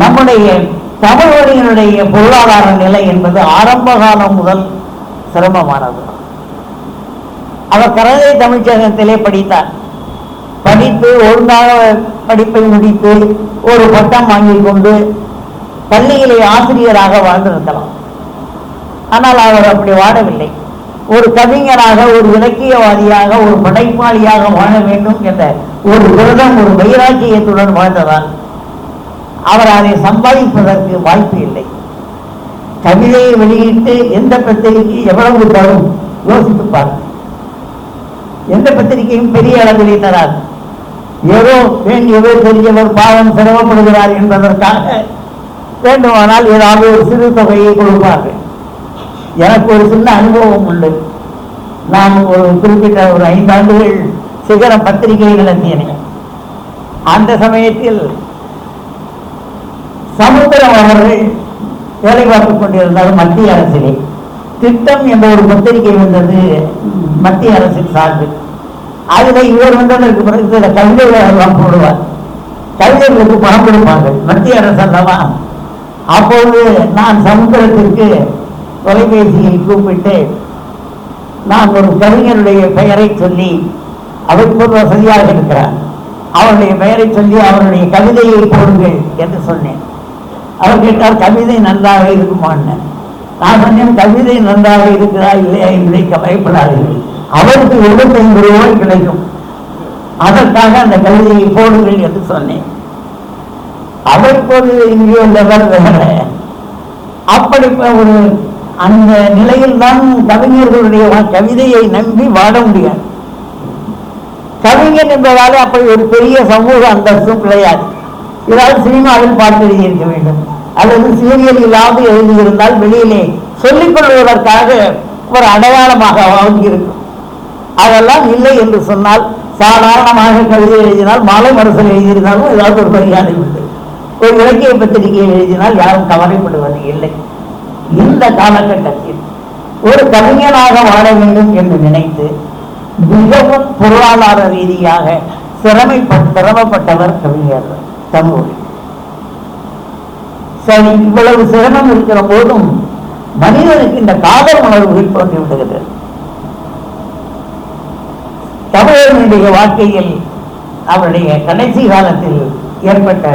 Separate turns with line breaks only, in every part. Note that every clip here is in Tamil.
நம்முடைய தமிழ்வழியினுடைய பொருளாதார நிலை என்பது ஆரம்ப காலம் முதல் சிரமமானது. அவர் கரதை தமிழ்ச்சங்கத்திலே படித்தார். படித்து ஒழுங்காக படிப்பை முடித்து ஒரு பட்டம் வாங்கிக் கொண்டு பள்ளியிலே ஆசிரியராக வாழ்ந்திருக்கலாம் ஆனால் அவர் அப்படி வாழவில்லை. ஒரு கவிஞராக ஒரு இலக்கியவாதியாக ஒரு படைப்பாளியாக வாழ வேண்டும் என்ற ஒரு விரதம் ஒரு வைராக்கியத்துடன் வாழ்ந்ததால் அவர் அதை சம்பாதிப்பதற்கு வாய்ப்பு இல்லை. கவிதையை வெளியிட்டு எந்த பத்திரிகை எவ்வளவு தரும்? யோசித்து பார்க்க எந்த பத்திரிகையும் பெரிய அளவிலே தராது. ஏதோ வேண்டியவர் பெரியவர் பாவம் சிரமப்படுகிறார் என்பதற்காக வேண்டுமானால் ஏதாவது ஒரு சிறு தொகையை கொடுப்பார்கள். எனக்கு ஒரு சின்ன அனுபவம் உண்டு நான் ஒரு குறிப்பிட்ட ஒரு ஐந்தாண்டுகள் சிகரம் பத்திரிகைகள் நடத்தினேன் அந்த சமயத்தில் சமுத்திரம் அவர்கள் வேலை பார்த்துக் கொண்டிருந்தார் மத்திய அரசிலே. திட்டம் என்ற ஒரு பத்திரிகை வந்தது மத்திய அரசின் சார்பில். அதுல இவர் வந்ததற்கு பிறகு சில கவிதைகளெல்லாம் போடுவார். கவிதைகளுக்கு பணம் கொடுப்பார்கள். மத்திய அரசு அல்லவா? அப்போது நான் சமுத்திரத்திற்கு தொலைபேசியை கூப்பிட்டு நான் ஒரு கவிஞருடைய பெயரை சொல்லி அவருக்கு வசதியாக இருக்கிறார். அவருடைய பெயரை சொல்லி அவருடைய கவிதையை போடுங்கள் என்று சொன்னேன். அவர் கேட்டார் கவிதை நன்றாக இருக்குமான்னு நான் சொன்னேன் கவிதை நன்றாக இருக்கிறா இல்லையா என்பதை பயப்படாதீர்கள் அவருக்கு எழுபத்தைந்து ரூபாய் கிடைக்கும். அதற்காக அந்த கவிதையை போடுங்கள் என்று சொன்னேன். அவர் இப்போது இங்கேயோ லெவல் வேற அப்படி ஒரு அந்த நிலையில் தான் கவிஞர்களுடைய கவிதையை நம்பி வாழ முடியாது. கவிஞர் என்பதாலே அப்படி ஒரு பெரிய சமூக அந்தஸ்தும் கிடையாது. ஏதாவது சினிமாவில் பாட்டு எழுதியிருக்க வேண்டும். அல்லது சீரியலிலாவது எழுதியிருந்தால் வெளியிலே சொல்லிக் கொள்வதற்காக ஒரு அடையாளமாக வாங்கியிருக்கும் அதெல்லாம் இல்லை என்று சொன்னால் சாதாரணமாக கவிதை எழுதினால் மாலை மரசல் எழுதியிருந்தாலும் ஏதாவது ஒரு மரியாதை உண்டு. ஒரு இலக்கிய பத்திரிகையை எழுதினால் யாரும் கவலைப்படுவது இல்லை. இந்த காலகட்டத்தில் ஒரு கவிஞனாக வாழ வேண்டும் என்று நினைத்து மிகவும் பொருளாதார ரீதியாக சிரமைப்பட் சிரமப்பட்டவர் கவிஞர் தமிழ் சரி இவ்வளவு சிரமம் இருக்கிற போதும் மனிதனுக்கு இந்த காதல் உணர்வுகள் தோன்றி விடுகிறது தமிழர்களுடைய வாழ்க்கையில் அவருடைய கடைசி காலத்தில் ஏற்பட்ட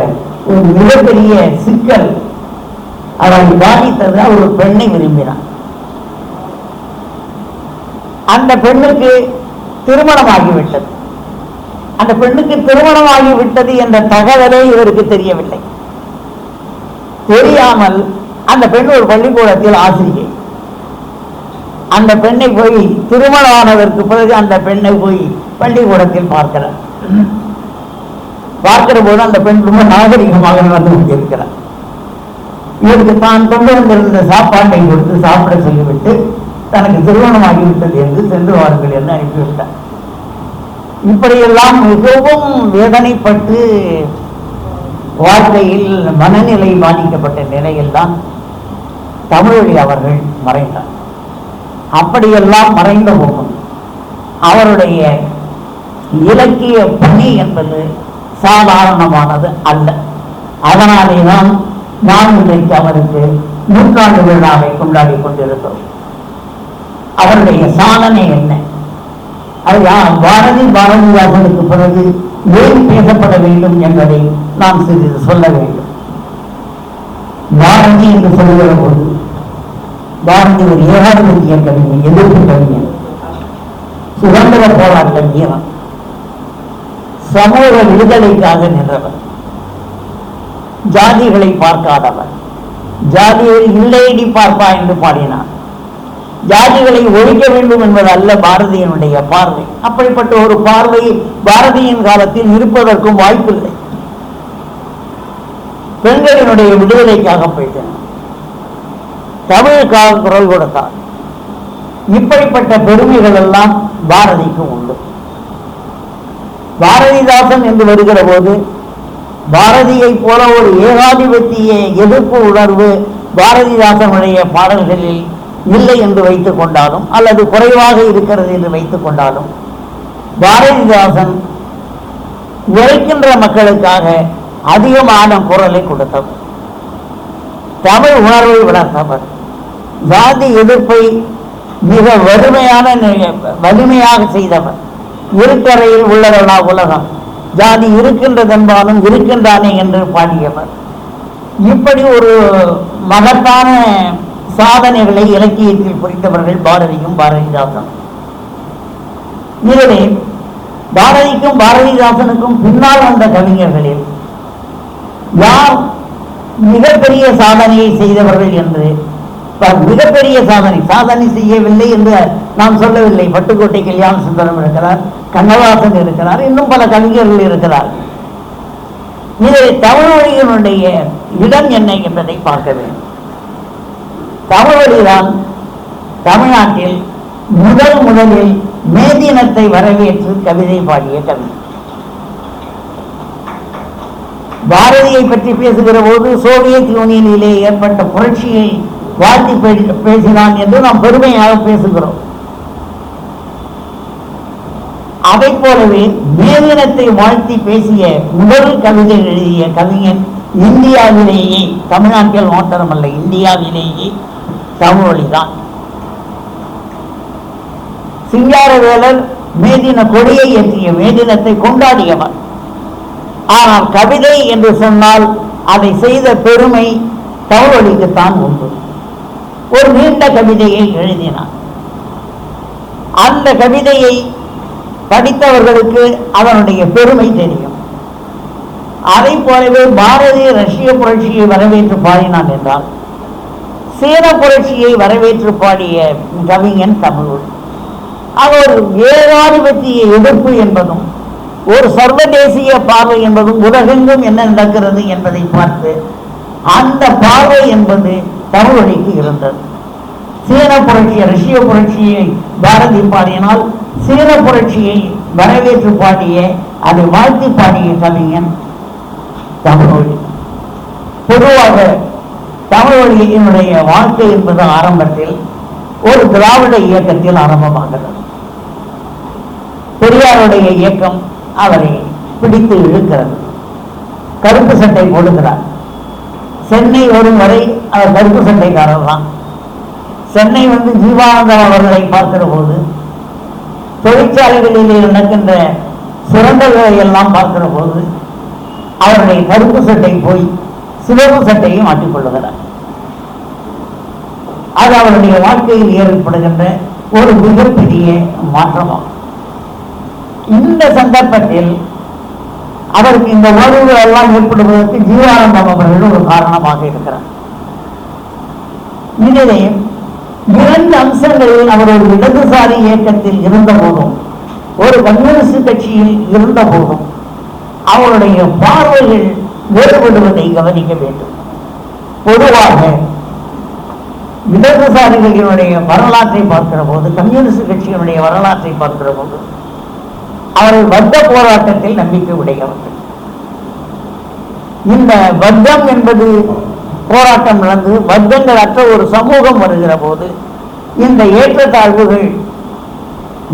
ஒரு மிகப்பெரிய சிக்கல். அவரை பாதித்தது அவர் ஒரு பெண்ணை விரும்பினார். அந்த பெண்ணுக்கு திருமணமாகிவிட்டது. அந்த பெண்ணுக்கு திருமணமாகிவிட்டது என்ற தகவலே இவருக்கு தெரியவில்லை. தெரியாமல் அந்த பெண் ஒரு பள்ளிக்கூடத்தில் ஆசிரியை. அந்த பெண்ணை போய் திருமணமானதற்கு பிறகு அந்த பெண்ணை போய் பள்ளிக்கூடத்தில் பார்க்கிறார். பார்க்கிற போது அந்த பெண் ரொம்ப நாகரிகமாக நடந்து கொண்டிருக்கிறார். இவருக்கு தான் கொண்டு வந்திருந்த சாப்பாட்டை கொடுத்து சாப்பிட சொல்லிவிட்டு தனக்கு திருமணமாகிவிட்டது என்று சென்று வாருங்கள் என்று அனுப்பிவிட்டார்? இப்படியெல்லாம் மிகவும் வேதனைப்பட்டு வாழ்க்கையில் மனநிலை பாதிக்கப்பட்ட நிலையில்தான் தமிழொழி அவர்கள் மறைந்தார். அப்படியெல்லாம் மறைந்த போதும் அவருடைய இலக்கிய பணி என்பது சாதாரணமானது அல்ல. அதனாலே தான் நாம் இன்றைக்கு அவருக்கு நூற்றாண்டு விழாவை கொண்டாடி கொண்டிருக்கிறோம். அவருடைய சாதனை என்ன? அது பாரதி பாரதிதாசனுக்கு பிறகு ஏன் பேசப்பட வேண்டும் என்பதை நாம் சிறிது சொல்ல வேண்டும். பாரதி என்று சொல்லுகிற போது பாரதி ஒரு ஏகாதிபத்திய கவிஞர் எதிர்ப்பு கவிஞர் சுதந்திர போராட்ட வீரன் சமூக விடுதலைக்காக நின்றவர் ஜாதிகளை பார்க்காதவர் ஜாதியை இல்லையடி பார்ப்பா என்று பாடினார் ஜாதிகளை ஒழிக்க வேண்டும் என்பது அல்ல பாரதியினுடைய பார்வை. அப்படிப்பட்ட ஒரு பார்வை பாரதியின் காலத்தில் இருப்பதற்கும் வாய்ப்பில்லை. பெண்களினுடைய விடுதலைக்காக போயிட்டனர் தமிழுக்காக குரல் கொடுத்தார். இப்படிப்பட்ட பெருமைகள் எல்லாம் பாரதிக்கு உண்டு. பாரதிதாசன் என்று வருகிற போது பாரதியை போல ஒரு ஏகாதிபத்திய எதிர்ப்பு உணர்வு பாரதிதாசனுடைய பாடல்களில் இல்லை என்று வைத்துக் கொண்டாலும் அல்லது குறைவாக இருக்கிறது என்று வைத்துக் கொண்டாலும் பாரதிதாசன் உழைக்கின்ற மக்களுக்காக அதிகமான குரலை கொடுத்தவர். தமிழ் உணர்வை வளர்த்தவர். ஜாதி எதிர்ப்பை மிக வறுமையான வலிமையாக செய்தவர். இருக்கரையில் உள்ளவனா உலகம். ஜாதி இருக்கின்றதென்பாலும் இருக்கின்றானே என்று பாடியவர். இப்படி ஒரு மகத்தான சாதனைகளை இலக்கியத்தில் புரிந்தவர்கள் பாரதியும் பாரதிதாசன். இதிலே பாரதிக்கும் பாரதிதாசனுக்கும் பின்னால் வந்த கவிஞர்களில் யார் மிகப்பெரிய சாதனையை செய்தவர்கள் என்று ப- மிகப்பெரிய சாதனை சாதனை செய்யவில்லை என்று நாம் சொல்லவில்லை. பட்டுக்கோட்டை கல்யாண சுந்தரம் இருக்கிறார் கண்ணதாசன் இருக்கிறார் இன்னும் பல கவிஞர்கள் இருக்கிறார். இது தமிழ் மொழியினுடைய இடம் என்ன என்பதை பார்க்க வேண்டும். தமிழொழிதான் தமிழ்நாட்டில் முதல் முதலில் மேதினத்தை வரவேற்று கவிதை பாடிய கவி. பாரதியை பற்றி பேசுகிற போது சோவியத் யூனியனிலே ஏற்பட்ட புரட்சியை வாழ்த்தி பேசினான் என்று நாம் பெருமையாக பேசுகிறோம். அதைப் போலவே மேதினத்தை வாழ்த்தி பேசிய முதல் கவிதை எழுதிய கவிஞன் இந்தியாவிலேயே தமிழ்நாட்டில் மாத்திரமல்ல இந்தியாவிலேயே தமிழொழிதான் சிங்காரவேலர் மேதின கொடியை ஏற்றிய மேதினத்தை கொண்டாடியவர். ஆனால் கவிதை என்று சொன்னால் அதை செய்த பெருமை தமிழொலிக்குத்தான் உண்டு. ஒரு நீண்ட கவிதையை எழுதினார். அந்த கவிதையை படித்தவர்களுக்கு அதனுடைய பெருமை தெரியும். அதை போலவே பாரதிய ரஷ்ய புரட்சியை வரவேற்று பாடினான் என்றால் சேர புரட்சியை வரவேற்று பாடிய கவிஞன் தமிழ் அவர் ஏகாதிபத்திய எதிர்ப்பு என்பதும் ஒரு சர்வதேசிய பார்வை என்பதும் உலகெங்கும் என்ன நடக்கிறது என்பதை பார்த்து அந்த பார்வை என்பது தமிழொலிக்கு இருந்தது. சீன புரட்சியை ரஷ்ய புரட்சியை பாரதி பாடியினால் சீன புரட்சியை வரவேற்று பாடிய அதை வாழ்த்தி பாடிய கவிஞன் தமிழ்மொழி பொதுவாக தமிழொலியினுடைய வாழ்க்கை என்பது ஆரம்பத்தில் ஒரு திராவிட இயக்கத்தில் ஆரம்பமாகிறது. பெரியாருடைய இயக்கம் அவரை பிடித்து இழுக்கிறது. கருப்பு சட்டை போடுகிறார். சென்னை வரும் வரை அவர் கருப்பு சட்டைக்காரர் தான். சென்னை வந்து ஜீவானந்தம் அவர்களை பார்க்கிற போது தொழிற்சாலைகளிலே நடக்கின்ற சுரண்டல்களை எல்லாம் பார்க்கிற போது அவருடைய கருப்பு சட்டை போய் சிவப்பு சட்டையை மாட்டிக்கொள்ளுகிறார் அது அவருடைய வாழ்க்கையில் ஏற்படுகின்ற ஒரு மிகப்பெரிய மாற்றமாகும். இந்த சந்தர்ப்பத்தில் அவருக்கு இந்த உணர்வுகள் எல்லாம் ஏற்படுவதற்கு ஜீவானந்தம் அவர்கள் ஒரு காரணமாக இருக்கிறார். இதிலே இரண்டு அம்சங்களில் அவர் ஒரு இடதுசாரி இயக்கத்தில் இருந்த போதும் ஒரு கம்யூனிஸ்ட் கட்சியில் இருந்த போதும் அவருடைய பார்வைகள் வேறுபடுவதை கவனிக்க வேண்டும். பொதுவாக இடதுசாரிகளினுடைய வரலாற்றை பார்க்கிற போது கம்யூனிஸ்ட் கட்சியினுடைய வரலாற்றை பார்க்கிற போது அவர்கள் வர்க்க போராட்டத்தில் நம்பிக்கை உடையவர்கள். இந்த வர்க்கம் என்பது போராட்டம் நடந்து வர்க்கங்கள் அற்ற ஒரு சமூகம் வருகிற போது இந்த ஏற்றத்தாழ்வுகள்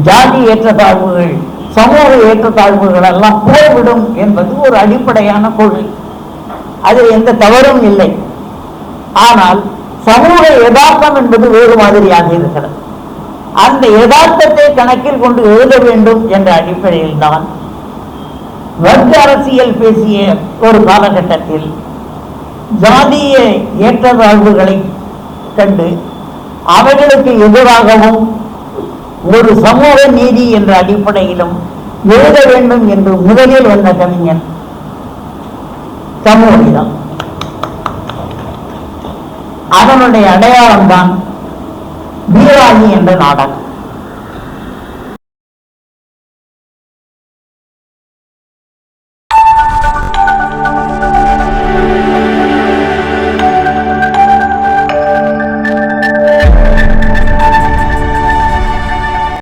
ஜாதி ஏற்றத்தாழ்வுகள் சமூக ஏற்றத்தாழ்வுகள் எல்லாம் போய்விடும் என்பது ஒரு அடிப்படையான கொள்கை. அதில் எந்த தவறும் இல்லை. ஆனால் சமூக யதார்த்தம் என்பது வேறு மாதிரியாக இருக்கிறது. அந்த யதார்த்தத்தை கணக்கில் கொண்டு எழுத வேண்டும் என்ற அடிப்படையில் தான் வர்க்க அரசியல் பேசிய ஒரு காலகட்டத்தில் ஜாதிய ஏற்றத்தாழ்வுகளை கண்டு அவைகளுக்கு எதிராகவும் ஒரு சமூக நீதி என்ற அடிப்படையிலும் எழுத வேண்டும் என்று முதலில் வந்த கவிஞன் தமிழொலிதான் அதனுடைய அடையாளம் தான் வீராணி என்ற நாடகம்.